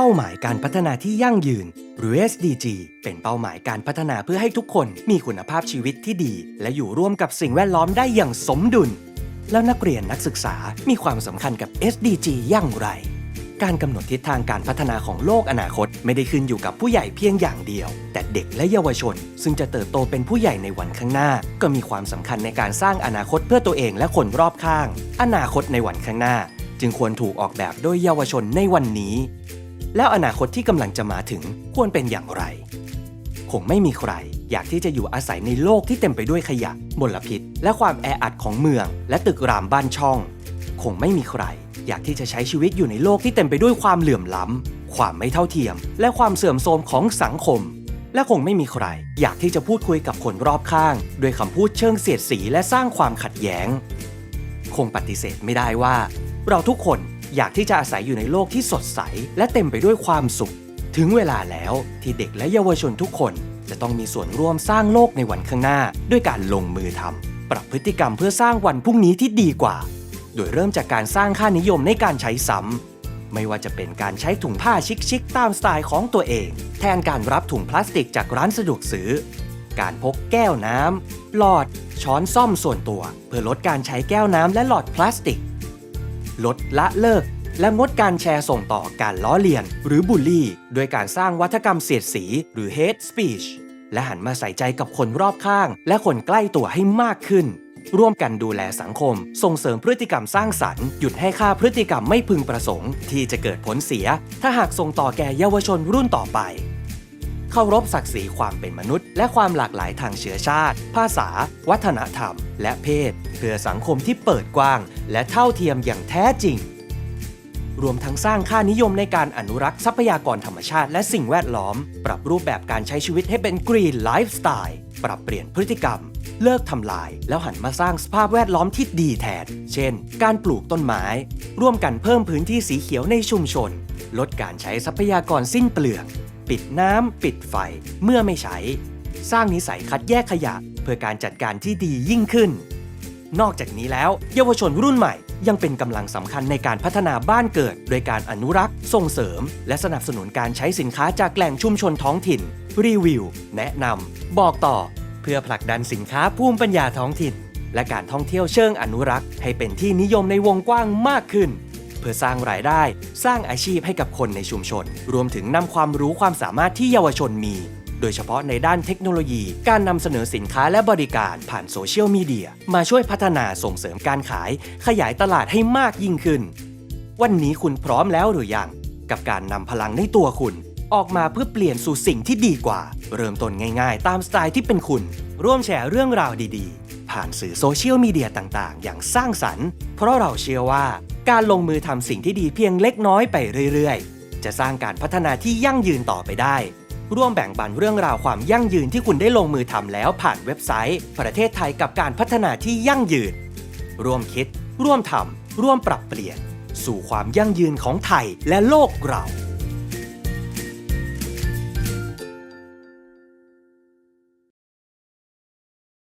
เป้าหมายการพัฒนาที่ยั่งยืน หรือ SDG เป็นเป้าหมายการพัฒนาเพื่อให้ทุกคนมีคุณภาพชีวิตที่ดี และอยู่ร่วมกับสิ่งแวดล้อมได้อย่างสมดุล แล้วนักเรียนนักศึกษามีความสำคัญกับ SDG อย่างไร การกำหนดทิศทางการพัฒนาของโลกอนาคตไม่ได้ขึ้นอยู่กับผู้ใหญ่เพียงอย่างเดียว แต่เด็กและเยาวชน ซึ่งจะเติบโตเป็นผู้ใหญ่ในวันข้างหน้า ก็มีความสำคัญในการสร้างอนาคตเพื่อตัวเองและคนรอบข้าง อนาคตในวันข้างหน้า จึงควรถูกออกแบบโดยเยาวชนในวันนี้ แล้วอนาคตที่กำลังจะมาถึงควรเป็นอย่างไร คงไม่มีใคร อยากที่จะอยู่อาศัยในโลกที่เต็มไปด้วยขยะมลพิษ และความแออัดของเมือง และตึกรามบ้านช่อง คงไม่มีใคร อยากที่จะใช้ชีวิตอยู่ในโลกที่เต็มไปด้วยความเหลื่อมล้ำ ความไม่เท่าเทียม และความเสื่อมโทรมของสังคม และคงไม่มีใคร อยากที่จะพูดคุยกับคนรอบข้างด้วยคำพูดเชิงเสียดสีและสร้างความขัดแย้ง คงปฏิเสธไม่ได้ว่า เราทุกคน อยากที่จะอาศัยอยู่ในโลกที่สดใส และเต็มไปด้วยความสุข ถึงเวลาแล้วที่เด็กและเยาวชนทุกคน จะต้องมีส่วนร่วมสร้างโลกในวันข้างหน้า ด้วยการลงมือทำปรับพฤติกรรมเพื่อสร้างวันพรุ่งนี้ที่ดีกว่า โดยเริ่มจากการสร้างค่านิยมในการใช้ซ้ำไม่ว่าจะเป็นการใช้ถุงผ้าชิคๆตามสไตล์ของตัวเอง แทนการรับถุงพลาสติกจากร้านสะดวกซื้อ การพกแก้วน้ำหลอด ช้อนซ่อมส่วนตัว เพื่อลดการใช้แก้วน้ำและหลอดพลาสติก ลดละเลิก และงดการแชร์ส่งต่อการล้อเลียน หรือบูลลี่ โดยการสร้างวัฒกรรมเสียดสีหรือ hate speech และหันมาใส่ใจกับคนรอบข้าง และคนใกล้ตัวให้มากขึ้น ร่วมกันดูแลสังคม ส่งเสริมพฤติกรรมสร้างสรรค์ หยุดให้ค่าพฤติกรรมไม่พึงประสงค์ ที่จะเกิดผลเสีย ถ้าหากส่งต่อแก่เยาวชนรุ่นต่อไป เคารพศักดิ์ศรีความเป็นมนุษย์ และความหลากหลายทางเชื้อชาติ ภาษา วัฒนธรรม และเพศ เพื่อสังคมที่เปิดกว้าง และเท่าเทียมอย่างแท้จริง รวมทั้งสร้างค่านิยมในการอนุรักษ์ทรัพยากรธรรมชาติและสิ่งแวดล้อม ปรับรูปแบบการใช้ชีวิตให้เป็นกรีนไลฟ์สไตล์ปรับเปลี่ยนพฤติกรรมเลิกทำลาย แล้วหันมาสร้างสภาพแวดล้อมที่ดีแทน เช่น การปลูกต้นไม้ ร่วมกันเพิ่มพื้นที่สีเขียวในชุมชน ลดการใช้ทรัพยากรสิ้นเปลือง ปิดน้ำปิดไฟเมื่อไม่ใช้ สร้างนิสัยคัดแยกขยะ เพื่อการจัดการที่ดียิ่งขึ้น นอกจากนี้แล้ว เยาวชนรุ่นใหม่ ยังเป็นกำลังสำคัญในการพัฒนาบ้านเกิด โดยการอนุรักษ์ ส่งเสริม และสนับสนุนการใช้สินค้าจากแหล่งชุมชนท้องถิ่น รีวิว แนะนำบอกต่อ เพื่อผลักดันสินค้าภูมิปัญญาท้องถิ่น และการท่องเที่ยวเชิงอนุรักษ์ ให้เป็นที่นิยมในวงกว้างมากขึ้น เพื่อสร้างรายได้ สร้างอาชีพให้กับคนในชุมชน รวมถึงนำความรู้ความสามารถที่เยาวชนมี โดยเฉพาะในด้านเทคโนโลยี การนำเสนอสินค้าและบริการผ่านโซเชียลมีเดียมาช่วยพัฒนาส่งเสริมการขาย ขยายตลาดให้มากยิ่งขึ้น วันนี้คุณพร้อมแล้วหรือยัง กับการนำพลังในตัวคุณออกมาเพื่อเปลี่ยนสู่สิ่งที่ดีกว่า เริ่มต้นง่ายๆ ตามสไตล์ที่เป็นคุณ ร่วมแชร์เรื่องราวดีๆ ผ่านสื่อโซเชียลมีเดียต่างๆ อย่างสร้างสรรค์ เพราะเราเชื่อว่าการลงมือทำสิ่งที่ดีเพียงเล็กน้อยไปเรื่อยๆ จะสร้างการพัฒนาที่ยั่งยืนต่อไปได้ ร่วมแบ่งปันเรื่องราวความยั่งยืนที่คุณได้ลงมือทำแล้วผ่านเว็บไซต์ ประเทศไทยกับการพัฒนาที่ยั่งยืน ร่วมคิด ร่วมทำร่วมปรับเปลี่ยน สู่ความยั่งยืนของไทยและโลกเรา